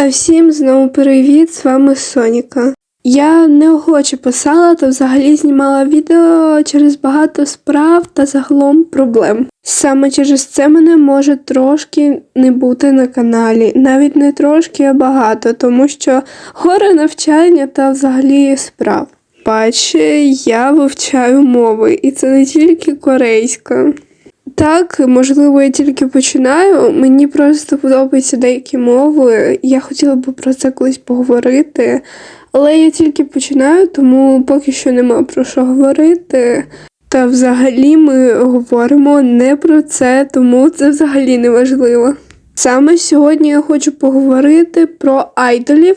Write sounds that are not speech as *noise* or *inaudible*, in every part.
А всім знову привіт! З вами Соніка. Я неохоче писала та взагалі знімала відео через багато справ та загалом проблем. Саме через це мене може трошки не бути на каналі, навіть не трошки, а багато, тому що горе навчання та взагалі справ. Бачите, я вивчаю мови, і це не тільки корейська. Так, можливо, я тільки починаю. Мені просто подобаються деякі мови. Я хотіла б про це колись поговорити. Але я тільки починаю, тому поки що нема про що говорити. Та взагалі ми говоримо не про це, тому це взагалі не важливо. Саме сьогодні я хочу поговорити про айдолів,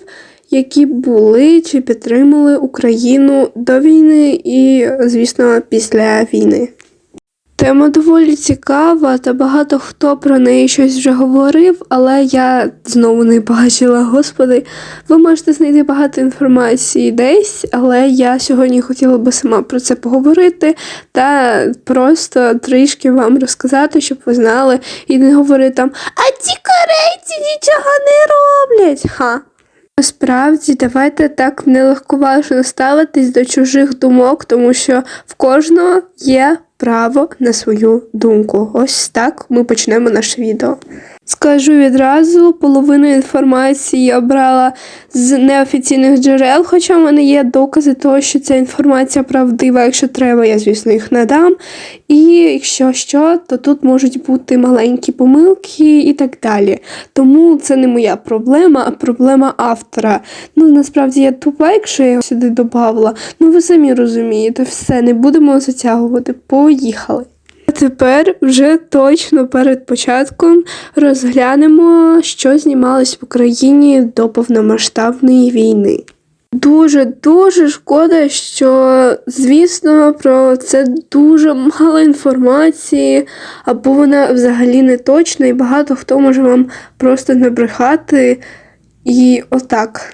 які були чи підтримали Україну до війни і, звісно, після війни. Тема доволі цікава, та багато хто про неї щось вже говорив, але я знову не бачила. Господи, ви можете знайти багато інформації десь, але я сьогодні хотіла би сама про це поговорити та просто трішки вам розказати, щоб ви знали, і не говорити там, а ці корейці нічого не роблять. Ха. Насправді, давайте так нелегковажно ставитись до чужих думок, тому що в кожного є право на свою думку. Ось так ми почнемо наше відео. Скажу відразу, половину інформації я брала з неофіційних джерел, хоча в мене є докази того, що ця інформація правдива. Якщо треба, я, звісно, їх надам. І якщо що, то тут можуть бути маленькі помилки і так далі. Тому це не моя проблема, а проблема автора. Ну, насправді я тупа, якщо я його сюди додавала. Ну, ви самі розумієте, все, не будемо затягувати. Поїхали. А тепер вже точно перед початком розглянемо, що знімалось в Україні до повномасштабної війни. Дуже дуже шкода, що, звісно, про це дуже мало інформації, або вона взагалі не точна, і багато хто може вам просто набрехати і отак.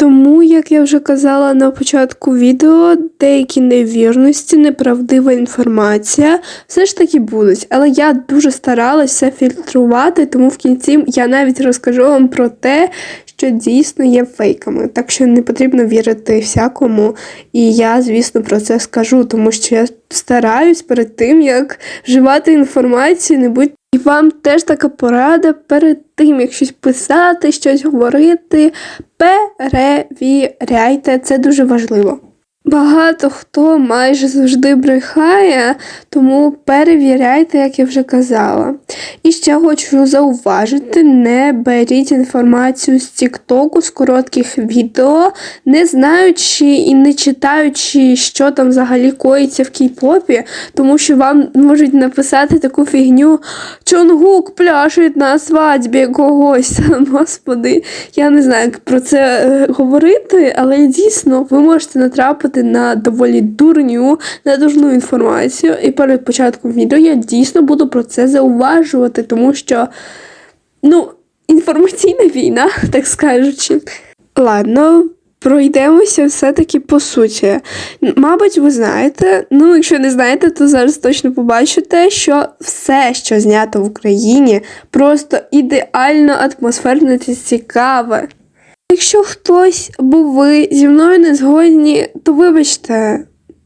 Тому, як я вже казала на початку відео, деякі невірності, неправдива інформація все ж таки будуть. Але я дуже старалася фільтрувати, тому в кінці я навіть розкажу вам про те, що дійсно є фейками. Так що не потрібно вірити всякому. І я, звісно, про це скажу, тому що я стараюсь перед тим, як вживати інформацію, не будь і вам теж така порада перед тим, як щось писати, щось говорити, перевіряйте, це дуже важливо. Багато хто майже завжди брехає, тому перевіряйте, як я вже казала. І ще хочу зауважити: не беріть інформацію з Тіктоку, з коротких відео, не знаючи і не читаючи, що там взагалі коїться в кей-попі, тому що вам можуть написати таку фігню Чонгук пляшить на свадьбі когось. *laughs* Господи, я не знаю, як про це е, говорити, але дійсно ви можете натрапити на доволі дурню, недужну інформацію. І перед початком відео я дійсно буду про це зауважувати, тому що, ну, інформаційна війна, *laughs* так скажучи. Ладно. Пройдемося все-таки по суті. Мабуть, ви знаєте, ну, якщо не знаєте, то зараз точно побачите, що все, що знято в Україні, просто ідеально атмосферно цікаве. Якщо хтось або ви зі мною не згодні, то вибачте,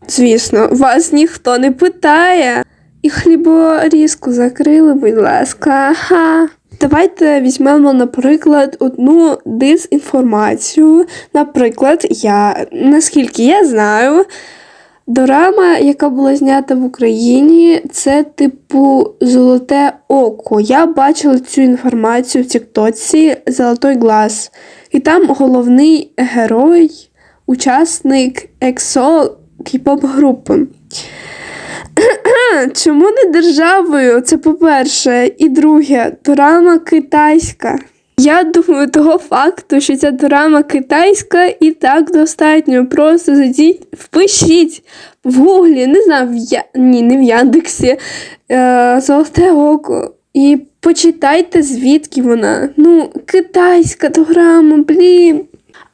звісно, вас ніхто не питає. І хліборізку закрили, будь ласка. Ага. Давайте візьмемо, наприклад, одну дезінформацію. Наприклад, я, наскільки я знаю, дорама, яка була знята в Україні, це типу Золоте Око. Я бачила цю інформацію в Тіктоці Золотой Глаз. І там головний герой, учасник ЕКСО кей-поп групи. *clears throat* Чому не державою? Це по-перше. І друге, дорама китайська. Я думаю, того факту, що ця драма китайська і так достатньо. Просто зайдіть, впишіть в гуглі, не знаю, в Я... ні, не в Яндексі, е, Золоте око. І почитайте, звідки вона. Ну, китайська драма, блін.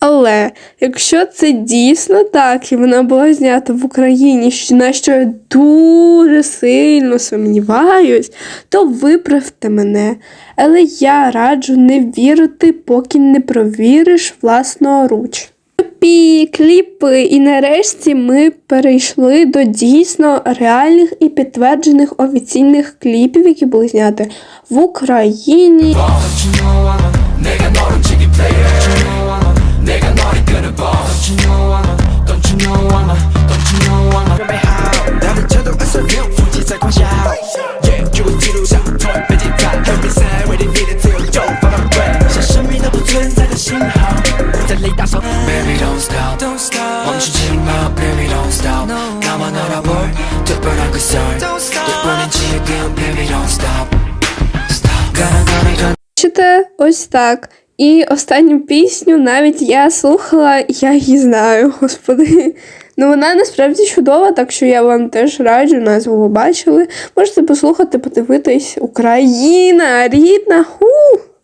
Але якщо це дійсно так, і вона була знята в Україні, на що я дуже сильно сумніваюсь, то виправте мене. Але я раджу не вірити, поки не провіриш власноруч. Кліпі, кліпи, і нарешті ми перейшли до дійсно реальних і підтверджених офіційних кліпів, які були зняті в Україні. 내가 너를 끊어버려 Don't you know I'm a Don't you know I'm a Don't you know I'm a. 그럼 how 나를 쳐도 I saw you Yeah you were 뒤로 샤토 빼지 다 Help me say where they need to Yo 바람 돼 자신이 나붙은 작은 신호 달리다서 Baby don't stop. Don't stop. 멈추지 마 Baby don't stop. No. 나만 알아볼 특별한 그 썰. Don't stop. 예쁜인 지금 Baby don't stop. Stop. 가는 І останню пісню навіть я слухала, я її знаю, *laughs* господи. Ну вона насправді чудова, так що я вам теж раджу, назву ви бачили. Можете послухати, подивитись. Україна, рідна. Ху!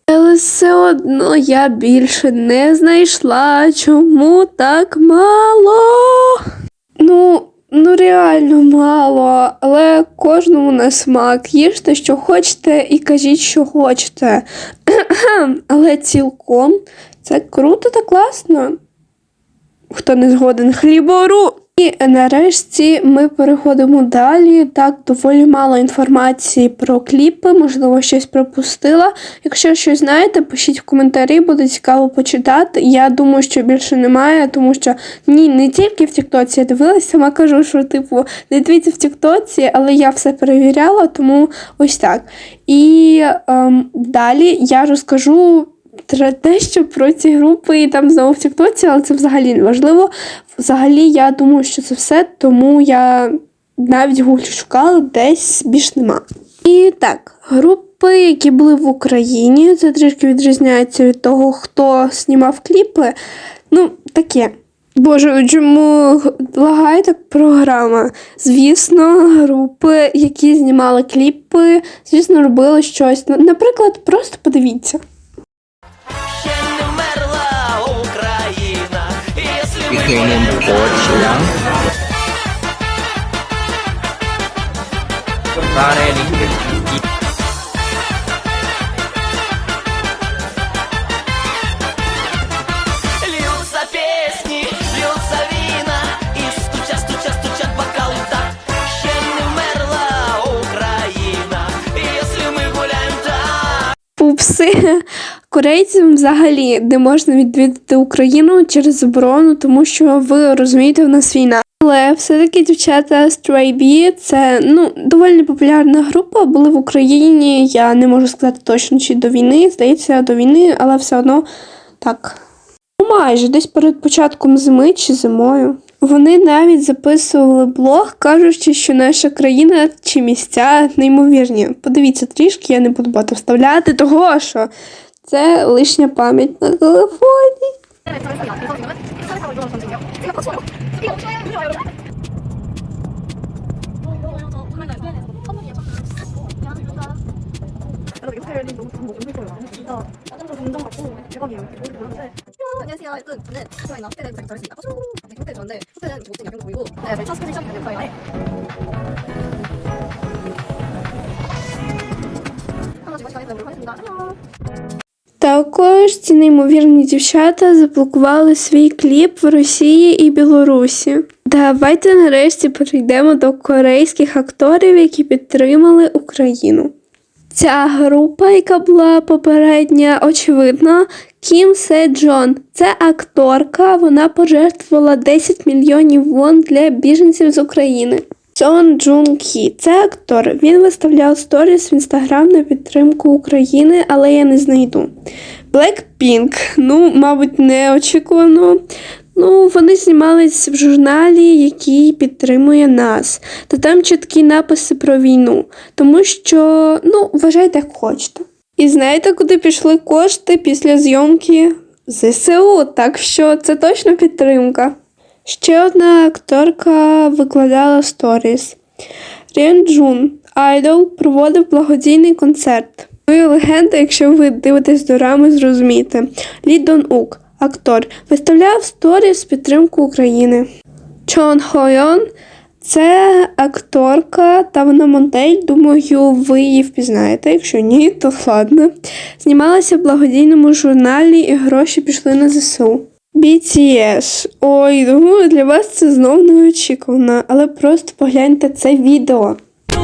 Але все одно я більше не знайшла. Чому так мало? Ну, ну реально мало, але кожному на смак. Їжте, що хочете, і кажіть, що хочете. *clears throat* але цілком це круто та класно. Хто не згоден хлібору. І нарешті ми переходимо далі. Так, доволі мало інформації про кліпи, можливо, щось пропустила. Якщо щось знаєте, пишіть в коментарі, буде цікаво почитати. Я думаю, що більше немає, тому що ні, не тільки в Тіктоці я дивилася, сама кажу, що типу не дивіться в Тіктоці, але я все перевіряла, тому ось так. І ем, далі я розкажу. Тре- Дещо про ці групи і там знову в Тіктоці, але це взагалі не важливо. Взагалі, я думаю, що це все, тому я навіть гуглі шукала, десь більш нема. І так, групи, які були в Україні, це трішки відрізняється від того, хто знімав кліпи. Ну, таке. Боже, чому лагає так програма? Звісно, групи, які знімали кліпи, звісно, робили щось. Наприклад, просто подивіться. Якщо ми Генем Почля. Вареники. льються пісні, Корейцям взагалі не можна відвідати Україну через заборону, тому що ви розумієте, в нас війна. Але все-таки дівчата Stray B це ну доволі популярна група. Були в Україні. Я не можу сказати точно чи до війни. Здається, до війни, але все одно так. Ну, майже десь перед початком зими чи зимою. Вони навіть записували блог, кажучи, що наша країна чи місця неймовірні. Подивіться трішки, я не буду багато вставляти, того що це лишня пам'ять на телефоні. 안녕하세요. 여러분, 저는 저희 호텔에 도착 잘했습니다. 어, 네, 호텔 좋은데 호텔은 좀 멋진 야경도 보이고 네, 저희 첫 스케줄 시작이 될 거예요. 하나 지금 시간이 되도록 하겠습니다. 안녕. Також ці неймовірні дівчата заблокували свій кліп в Росії і Білорусі. Давайте нарешті перейдемо до корейських акторів, які підтримали Україну. Ця група, яка була попередня, очевидно, Кім Се Джон. Це акторка, вона пожертвувала 10 мільйонів вон для біженців з України. Сон Джун Кі це актор. Він виставляв сторіс в інстаграм на підтримку України, але я не знайду. Blackpink, ну, мабуть, неочікувано. Ну, вони знімались в журналі, який підтримує нас. Та там чіткі написи про війну. Тому що, ну, вважайте, як хочете. І знаєте, куди пішли кошти після зйомки? ЗСУ, так що це точно підтримка. Ще одна акторка викладала сторіс. Ріан Джун, Айдол, проводив благодійний концерт. І легенда, якщо ви дивитесь дорами, зрозумієте. Лі Дон Ук, актор, виставляв сторіс підтримку України. Чон Хойон це акторка та вона модель. Думаю, ви її впізнаєте. Якщо ні, то ладно. Знімалася в благодійному журналі і гроші пішли на ЗСУ. BTS. Ой, думаю, для вас це знов неочікувано, але просто погляньте це відео. А,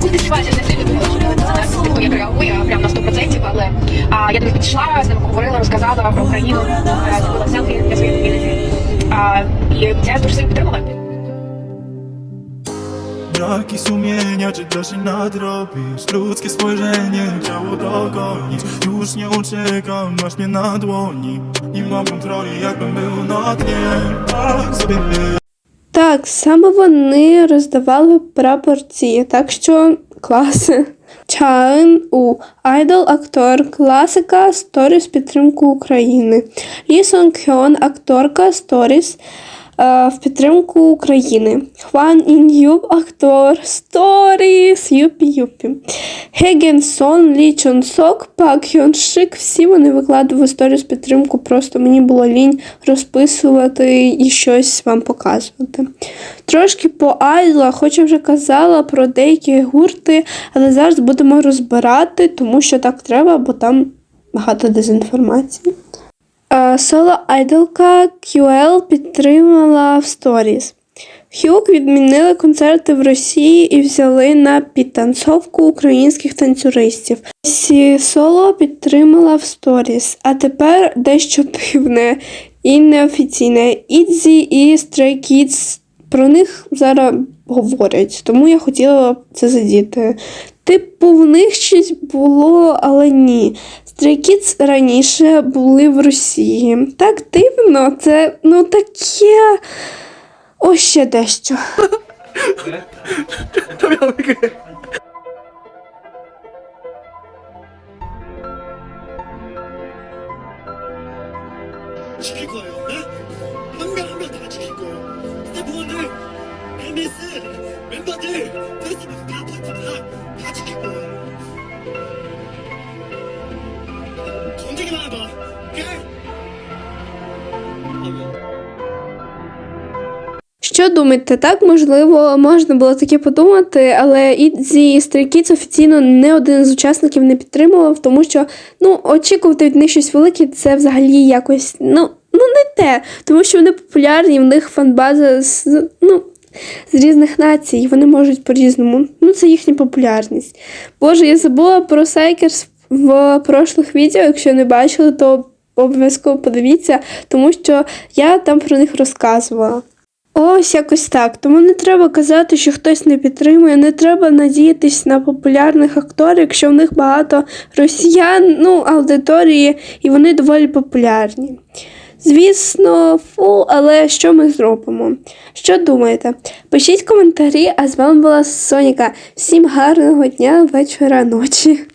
коли ти співаєш, я не думала, що це нас як реагує прямо на 100%, але я до них підійшла, з ними поговорила, розказала про Україну, зробила селфі для своєї ком'юніті. І я дуже Braki sumienia, czy da się nadrobić Ludzkie spojrzenie, chciało dogonić Już nie uciekam, masz mnie na dłoni Nie mam kontroli, jakbym był na dnie Tak sobie Так, саме вони роздавали прапорці, так що класи. Чаен У айдол актор, класика сторіс підтримку України. Лі Сон Кьон, акторка сторіс е, в підтримку України. Хван Ін Юб, актор сторіс Юпі Юпі. Хеген Сон, Лі Чон Сок, Пак Хьон Шик. Всі вони викладали сторіс підтримку. Просто мені було лінь розписувати і щось вам показувати. Трошки по айдолах, хоч я вже казала про деякі гурти, але зараз будемо розбирати, тому що так треба, бо там багато дезінформації. Е, Соло айдолка QL підтримала в сторіс. Хюк відмінили концерти в Росії і взяли на підтанцовку українських танцюристів. Сі соло підтримала в сторіс, а тепер дещо дивне і неофіційне. Ідзі і Stray Kids про них зараз говорять, тому я хотіла це задіти. Типу, в них щось було, але ні. Stray Kids раніше були в Росії. Так дивно, це ну таке. Ось ще дещо. 지킬 거예요. 네? 한명 한 명 다 지킬 거예요. 스태프분들, MBS 멤버들, 페이스북 다 파트 다, 다 지킬 거예요. 던지기만 해봐. 오케이? Що думаєте, так можливо, можна було таке подумати, але Ідзі і Stray Kids офіційно не один з учасників не підтримував, тому що ну, очікувати від них щось велике це взагалі якось ну, ну не те, тому що вони популярні, в них фанбаза з, ну, з різних націй, вони можуть по-різному. Ну, це їхня популярність. Боже, я забула про Сайкерс в прошлих відео, якщо не бачили, то обов'язково подивіться, тому що я там про них розказувала. Ось якось так. Тому не треба казати, що хтось не підтримує, не треба надіятись на популярних акторів, якщо в них багато росіян, ну, аудиторії, і вони доволі популярні. Звісно, фу, але що ми зробимо? Що думаєте? Пишіть коментарі, а з вами була Соніка. Всім гарного дня, вечора, ночі.